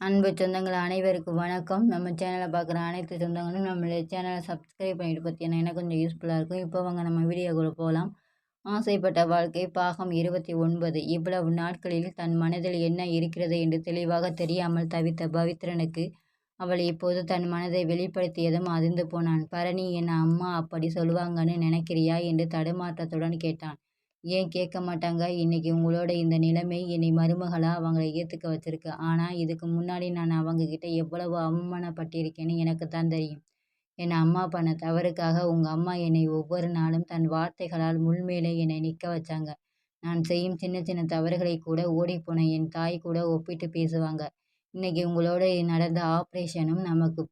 அன்பு சொந்தங்கள் அனைவருக்கும் வணக்கம். நம்ம சேனலை பார்க்குற அனைத்து சொந்தங்களும் நம்மளுடைய சேனலை சப்ஸ்கிரைப் பண்ணிட்டு பார்த்தீங்கன்னா எனக்கு கொஞ்சம் யூஸ்ஃபுல்லாக இருக்கும். இப்போ வாங்க நம்ம வீடியோக்குள்ளே போகலாம் ஆசைப்பட்ட வாழ்க்கை பாகம் இருபத்தி ஒன்பது. இவ்வளவு நாட்களில் தன் மனதில் என்ன இருக்கிறது என்று தெளிவாக தெரியாமல் தவித்த பவித்ரனுக்கு அவள் இப்போது தன் மனதை வெளிப்படுத்தியதும் அதிர்ந்து போனான். பரணி என் அம்மா அப்படி சொல்லுவாங்கன்னு நினைக்கிறியா? என்று தடுமாற்றத்துடன் கேட்டான். ஏன் கேட்க மாட்டாங்க? இன்னைக்கு உங்களோட இந்த நிலைமை என்னை மருமகளாக அவங்களை ஏற்றுக்க வச்சுருக்கு. ஆனால் இதுக்கு முன்னாடி நான் அவங்கக்கிட்ட எவ்வளவு அவமானப்பட்டிருக்கேன்னு எனக்கு தான் தெரியும். என் அம்மா பண்ண தவறுக்காக உங்கள் அம்மா என்னை ஒவ்வொரு நாளும் தன் வார்த்தைகளால் முள்மேலே என்னை நிற்க வச்சாங்க. நான் செய்யும் சின்ன சின்ன தவறுகளை கூட ஓடிப்போன என் தாய் கூட ஒப்பிட்டு பேசுவாங்க. இன்னைக்கு உங்களோட நடந்த ஆப்ரேஷனும் நமக்கு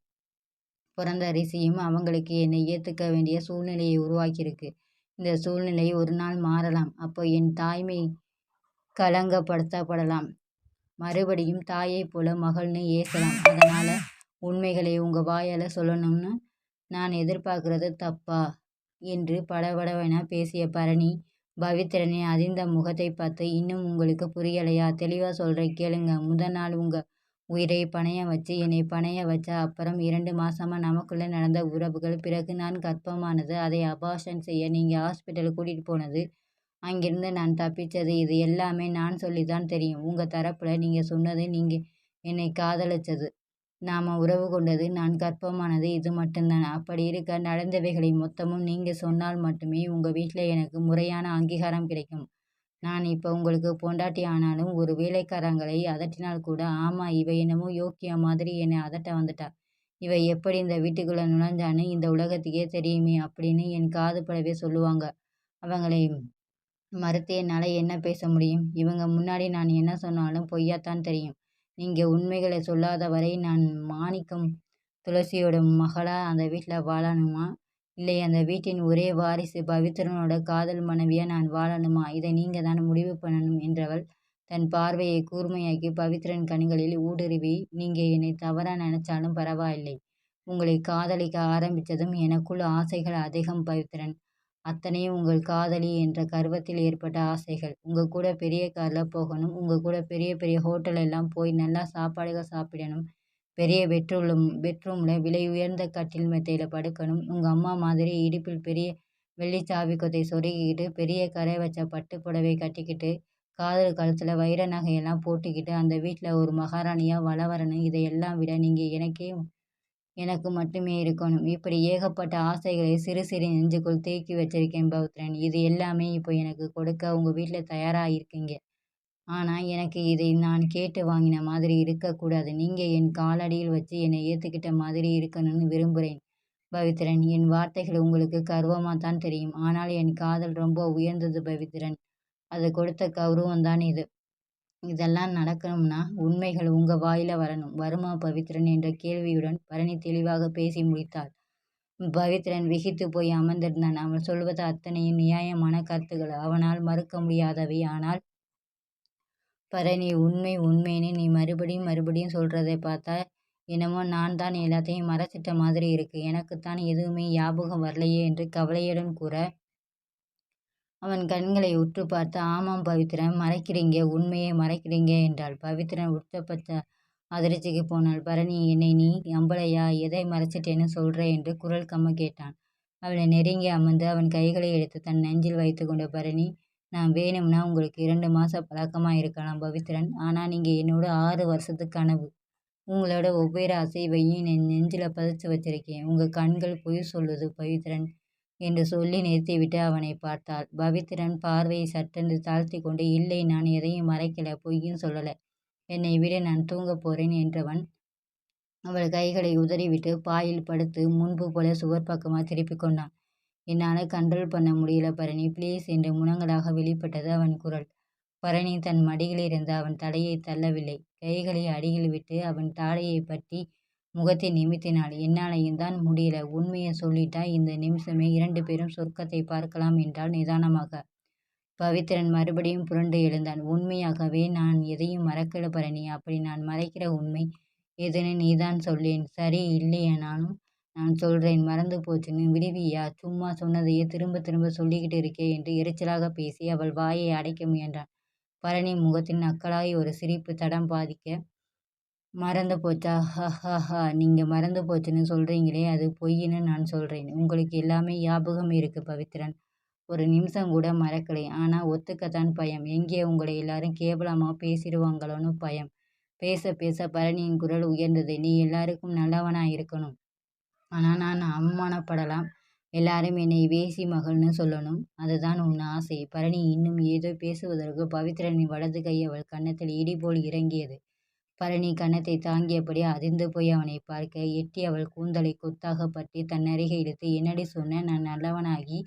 பிறந்த அரிசியும் அவங்களுக்கு என்னை ஏற்றுக்க வேண்டிய சூழ்நிலையை உருவாக்கியிருக்கு. இந்த சூழ்நிலை ஒரு நாள் மாறலாம். அப்போ என் தாய்மை கலங்கப்படுத்தப்படலாம். மறுபடியும் தாயைப் போல மகள்னு ஏசலாம். அதனால் உண்மைகளை உங்கள் வாயால் சொல்லணும்னு நான் எதிர்பார்க்கறது தப்பா? என்று படபடவென பேசிய பரணி பவித்திரனின் அதிர்ந்த முகத்தை பார்த்து இன்னும் உங்களுக்கு புரியலையா? தெளிவாக சொல்கிறேன் கேளுங்க. முதல் நாள் உங்கள் உயிரை பணையம் வச்சு என்னை பணைய வச்ச அப்புறம் இரண்டு மாசமா நமக்குள்ளே நடந்த உறவுகள் பிறகு நான் கர்ப்பமானது அதை அபார்ஷன் செய்ய நீங்கள் ஹாஸ்பிட்டல் கூட்டிகிட்டு போனது அங்கிருந்து நான் தப்பிச்சது இது எல்லாமே நான் சொல்லி தான் தெரியும். உங்கள் தரப்பில் நீங்கள் சொன்னது நீங்கள் என்னை காதலிச்சது. நாம் உறவு கொண்டது நான் கர்ப்பமானது இது மட்டும்தான். அப்படி இருக்க நடந்தவைகளை மொத்தமும் நீங்கள் சொன்னால் மட்டுமே உங்கள் வீட்டில் எனக்கு முறையான அங்கீகாரம் கிடைக்கும். நான் இப்போ உங்களுக்கு பொண்டாட்டி ஆனாலும் ஒரு வேலைக்காரங்களை அதட்டினால் கூட ஆமாம் இவ என்னமோ யோக்கிய மாதிரி என்னை அதட்ட வந்துட்டா. இவ எப்படி இந்த வீட்டுக்குள்ளே நுழைஞ்சான்னு இந்த உலகத்துக்கே தெரியுமே அப்படின்னு என் காது படவே சொல்லுவாங்க. அவங்களை மறுத்து என்னால் என்ன பேச முடியும்? இவங்க முன்னாடி நான் என்ன சொன்னாலும் பொய்யாத்தான் தெரியும். நீங்கள் உண்மைகளை சொல்லாத வரை நான் மாணிக்கம் துளசியோட மகளாக அந்த வீட்டில் வாழணுமா? இல்லை அந்த வீட்டின் ஒரே வாரிசு பவித்ரனோட காதல் மனைவியாக நான் வாழணுமா? இதை நீங்கள் தான் முடிவு பண்ணணும் என்றவள் தன் பார்வையை கூர்மையாக்கி பவித்ரன் கண்களில் ஊடுருவி நீங்கள் என்னை தவறாக நினைச்சாலும் பரவாயில்லை. உங்களை காதலிக்க ஆரம்பித்ததும் எனக்குள் ஆசைகள் அதிகம் பவித்ரன். அத்தனையும் உங்கள் காதலி என்ற கர்வத்தில் ஏற்பட்ட ஆசைகள். உங்கள் கூட பெரிய காரில் போகணும் உங்கள் கூட பெரிய பெரிய ஹோட்டல் எல்லாம் போய் நல்லா சாப்பாடுகள் சாப்பிடணும் பெரிய பெட்ரூலும் பெட்ரூமில் விலை உயர்ந்த கட்டில் மெத்தையில் படுக்கணும். உங்கள் அம்மா மாதிரி இடுப்பில் பெரிய வெள்ளி சாவி கொத்தை சொருகிக்கிட்டு பெரிய கரை வச்ச பட்டு புடவை கட்டிக்கிட்டு காதல் கழுத்தில் வைர நகையெல்லாம் போட்டுக்கிட்டு அந்த வீட்டில் ஒரு மகாராணியாக வள வரணும் இதையெல்லாம் விட நீங்கள் எனக்கே எனக்கு மட்டுமே இருக்கணும். இப்படி ஏகப்பட்ட ஆசைகளை சிறு சிறு நெஞ்சுக்குள் தேக்கி வச்சிருக்கேன் பௌத்ரன். இது எல்லாமே இப்போ எனக்கு கொடுக்க உங்கள் வீட்டில் தயாராக இருக்கீங்க. ஆனால் எனக்கு இதை நான் கேட்டு வாங்கின மாதிரி இருக்கக்கூடாது. நீங்கள் என் காலடியில் வச்சு என்னை ஏற்றுக்கிட்ட மாதிரி இருக்கணும்னு விரும்புகிறேன் பவித்ரன் என் வார்த்தைகள் உங்களுக்கு கர்வமாக தான் தெரியும். ஆனால் என் காதல் ரொம்ப உயர்ந்தது பவித்ரன். அது கொடுத்த கௌரவம் தான் இது. இதெல்லாம் நடக்கணும்னா உண்மைகள் உங்கள் வாயில வரணும். வருமா பவித்ரன் என்ற கேள்வியுடன் பரணி தெளிவாக பேசி முடித்தாள். பவித்ரன் விகித்து போய் அமர்ந்திருந்தான். அவன் சொல்வது அத்தனையும் நியாயமான கருத்துக்கள். அவனால் மறுக்க முடியாதவை. ஆனால் பரணி உண்மை உண்மைன்னு நீ மறுபடியும் மறுபடியும் சொல்கிறதை பார்த்தா என்னமோ நான் தான் எல்லாத்தையும் மறைச்சிட்ட மாதிரி இருக்கு. எனக்குத்தான் எதுவுமே ஞாபகம் வரலையே என்று கவலையுடன் கூற அவன் கண்களை உற்று பார்த்து ஆமாம் பவித்ரன் மறைக்கிறீங்க உண்மையை மறைக்கிறீங்க என்றாள். பவித்ரன் உச்சப்பட்ட அதிர்ச்சிக்கு போனாள். பரணி என்னை நீ அம்பளையா எதை மறைச்சிட்டேன்னு சொல்ற என்று குரல் கம்ம கேட்டான். அவளை நெருங்கி அமர்ந்து அவன் கைகளை எடுத்து தன் நெஞ்சில் வைத்து கொண்ட பரணி நான் வேணும்னா உங்களுக்கு இரண்டு மாதம் பழக்கமாக இருக்கலாம் பவித்ரன். ஆனால் நீங்கள் என்னோட ஆறு வருஷத்து கனவு. உங்களோட ஒவ்வொரு அசைவையும் என் நெஞ்சில் பதிச்சு வச்சிருக்கேன். உங்கள் கண்கள் பொய் சொல்லுது பவித்ரன் என்று சொல்லி நிறுத்திவிட்டு அவனை பார்த்தாள். பவித்ரன் பார்வையை சட்டென்று தாழ்த்தி கொண்டு இல்லை நான் எதையும் மறைக்கல பொய்யும் சொல்லலை. என்னை விட நான் தூங்கப் போறேன் என்றவன் அவள் கைகளை உதறிவிட்டு பாயில் படுத்து முன்பு போல சுவர் பக்கமாக திருப்பி கொண்டான். என்னால் கண்ட்ரோல் பண்ண முடியல பரணி. ப்ளீஸ் என்று முனங்களாக வெளிப்பட்டது அவன் குரல். பரணி தன் மடியிலிருந்து அவன் தலையை தள்ளவில்லை. கைகளை அடியில் விட்டு அவன் தாடையை பற்றி முகத்தை நிமித்தினாள். என்னாலையும் தான் முடியல. உண்மையை சொல்லிட்டா இந்த நிமிஷமே இரண்டு பேரும் சொர்க்கத்தை பார்க்கலாம் என்றால் நிதானமாக. பவித்திரன் மறுபடியும் புரண்டு எழுந்தான். உண்மையாகவே நான் எதையும் மறக்கல பரணி. அப்படி நான் மறைக்கிற உண்மை எதுன்னு நீதான் சொல்லேன். சரி இல்லையானாலும் நான் சொல்கிறேன் மறந்து போச்சுன்னு விடுவியா? சும்மா சொன்னதையே திரும்ப திரும்ப சொல்லிக்கிட்டு இருக்கே என்று எரிச்சலாக பேசி அவள் வாயை அடைக்க முயன்றான். பரணி முகத்தின் நக்கலாகி ஒரு சிரிப்பு தடம் பாதிக்க மறந்து போச்சா? ஹஹஹா நீங்கள் மறந்து போச்சுன்னு சொல்கிறீங்களே அது பொய்ன்னு நான் சொல்கிறேன் உங்களுக்கு எல்லாமே ஞாபகம் இருக்கு பவித்ரன். ஒரு நிமிஷம் கூட மறக்கலை. ஆனால் ஒத்துக்கத்தான் பயம். எங்கே உங்களை எல்லாரும் கேவலமாக பேசிடுவாங்களோன்னு பயம். பேச பேச பரணியின் குரல் உயர்ந்தது. நீ எல்லாருக்கும் நல்லவனாக இருக்கணும். ஆனால் நான் அவமானப்படலாம். எல்லாரும் என்னை வேசி மகள்னு சொல்லணும். அதுதான் உன் ஆசை. பரணி இன்னும் ஏதோ பேசுவதற்கு பவித்ரனின் வலது கை அவள் கன்னத்தில் இடி போல் இறங்கியது. பரணி கன்னத்தை தாங்கியபடி அதிர்ந்து போய் அவனை பார்க்க எட்டி அவள் கூந்தலை கொத்தாக பற்றி தன் அருகே இழுத்து என்னடி சொன்ன? நான் நல்லவனாகி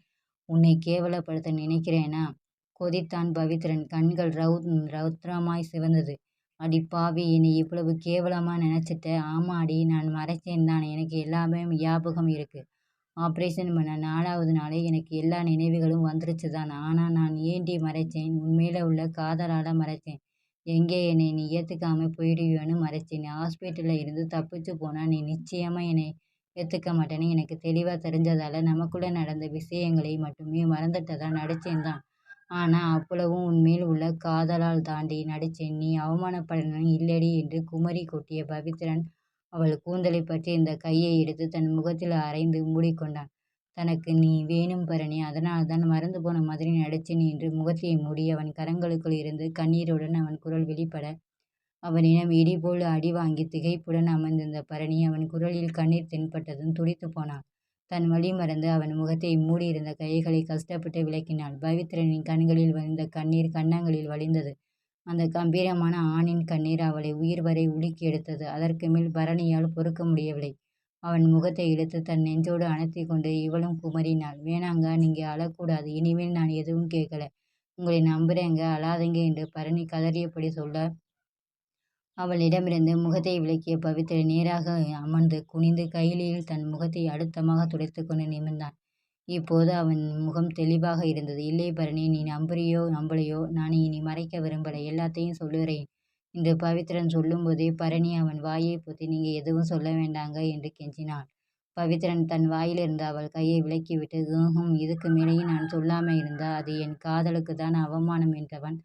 உன்னை கேவலப்படுத்த நினைக்கிறேனா? கொதித்தான் பவித்ரன். கண்கள் ரவுத் ரௌத்ரமாய் சிவந்தது. அடி பாவி என்னை இவ்வளவு கேவலமாக நினச்சிட்ட. ஆமாடி நான் மறைச்சேன் தான். எனக்கு எல்லாமே ஞாபகம் இருக்குது ஆப்ரேஷன் பண்ண நாலாவது நாளே எனக்கு எல்லா நினைவுகளும் வந்துருச்சு தான். ஆனால் நான் ஏண்டி மறைச்சேன்? உண்மையில் உள்ள காதலால் மறைச்சேன். எங்கே என்னை நீ ஏற்றுக்காமல் போயிடுவியோன்னு மறைச்சேன். ஹாஸ்பிட்டலில் இருந்து தப்பிச்சு போனால் நீ நிச்சயமாக என்னை ஏற்றுக்க மாட்டேன்னு எனக்கு தெளிவாக தெரிஞ்சதால் நமக்குள்ளே நடந்த விஷயங்களை மட்டுமே மறந்துட்டதா நடிச்சேன் தான். ஆனால் அவ்வளவும் உன்மேல் உள்ள காதலால் தாண்டி நடிச்சேன். நீ அவமானப்படணும் இல்லடி என்று குமரி கொட்டிய பவித்ரன் அவள் கூந்தலை பற்றி இந்த கையை எடுத்து தன் முகத்தில் அரைந்து மூடிக்கொண்டான். தனக்கு நீ வேணும் பரணி அதனால் தான் மறந்து போன மாதிரி நடிச்சேன் என்று முகத்தை மூடி அவன் கரங்களுக்குள் இருந்து கண்ணீருடன் அவன் குரல் வெளிப்பட அவனிடம் இடிபோல் அடி வாங்கி திகைப்புடன் அமர்ந்திருந்த பரணி அவன் குரலில் கண்ணீர் தென்பட்டதும் துடித்து போனான். தன் வழி மறந்து அவன் முகத்தை மூடியிருந்த கைகளை கஷ்டப்பட்டு விளக்கினாள் பவித்ரனின் கண்களில் வந்த கண்ணீர் கன்னங்களில் வழிந்தது. அந்த கம்பீரமான ஆணின் கண்ணீர் அவளை உயிர் வரை உலுக்கி எடுத்தது. அதற்கு மேல் பரணியால் பொறுக்க முடியவில்லை. அவன் முகத்தை இழுத்து தன் நெஞ்சோடு அணைத்தி கொண்டு இவளும் குமரினாள். வேணாங்க நீங்கள் அழக்கூடாது. இனிமேல் நான் எதுவும் கேட்கல. உங்களை நம்புறேங்க அழாதீங்க என்று பரணி கதறியபடி சொல்ல அவளிடமிருந்து முகத்தை விளக்கிய பவித்ரை நேராக அமர்ந்து குனிந்து கையிலில் தன் முகத்தை அழுத்தமாக துடைத்து கொண்டு நிமிர்ந்தான் இப்போது அவன் முகம் தெளிவாக இருந்தது. இல்லை பரணி நீ நம்புறியோ நம்பலையோ நான் இனி மறைக்க விரும்பலை. எல்லாத்தையும் சொல்லுறேன் என்று பவித்ரன் சொல்லும்போதே பரணி அவன் வாயைப் பொத்தி நீங்க எதுவும் சொல்ல வேண்டாங்க என்று கெஞ்சினான். பவித்ரன் தன் வாயிலிருந்து அவள் கையை விலக்கிவிட்டு ம்ஹும் இதுக்கு மேலேயும் நான் சொல்லாமல் இருந்தால் அது என் காதலுக்கு தான் அவமானம் என்றவன்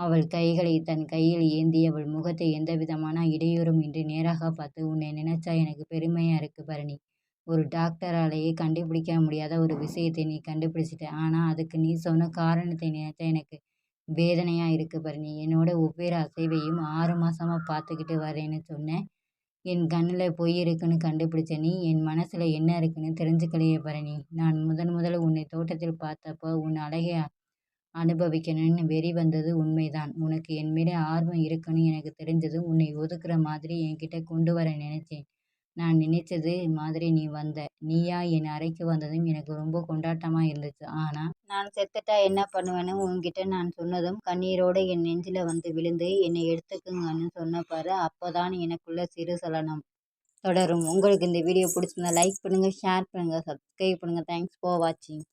அவள் கைகளை தன் கையில் ஏந்தி அவள் முகத்தை எந்தவிதமான இடையூறும் இன்றி நேராக பார்த்து உன்னை நினைச்சா எனக்கு பெருமையா இருக்கு பரணி. ஒரு டாக்டராலேயே கண்டுபிடிக்க முடியாத ஒரு விஷயத்தை நீ கண்டுபிடிச்சிட்ட. ஆனால் அதுக்கு நீ சொன்ன காரணத்தை நினைச்சா எனக்கு வேதனையாக இருக்கு பரணி. என்னோட ஒவ்வொரு அசைவையும் ஆறு மாதமாக பார்த்துக்கிட்டு வரேன்னு சொன்னேன். என் கண்ணில் பொய் இருக்குன்னு கண்டுபிடிச்ச நீ என் மனசில் என்ன இருக்குன்னு தெரிஞ்சுக்கலையே பரணி. நான் முதன் முதல்ல உன்னை தோட்டத்தில் பார்த்தப்போ உன் அழகை அனுபவிக்கணும்னு வெறி வந்தது உண்மைதான். உனக்கு என் மேலே ஆர்வம் இருக்குன்னு எனக்கு தெரிஞ்சதும் உன்னை ஒதுக்குற மாதிரி என்கிட்ட கொண்டு வர நினைச்சேன். நான் நினைச்சது மாதிரி நீ வந்த. நீயா என் அறைக்கு வந்ததும் எனக்கு ரொம்ப கொண்டாட்டமா இருந்துச்சு. ஆனா நான் செத்துட்டா என்ன பண்ணுவேன்னு உன்கிட்ட நான் சொன்னதும் கண்ணீரோட என் நெஞ்சில வந்து விழுந்து என்னை எடுத்துக்குங்கன்னு சொன்ன பாரு அப்போதான் எனக்குள்ள சிறு சலனம். தொடரும். உங்களுக்கு இந்த வீடியோ பிடிச்சிருந்தா லைக் பண்ணுங்க, ஷேர் பண்ணுங்க, சப்ஸ்கிரைப் பண்ணுங்க. தேங்க்ஸ் ஃபார் வாட்சிங்.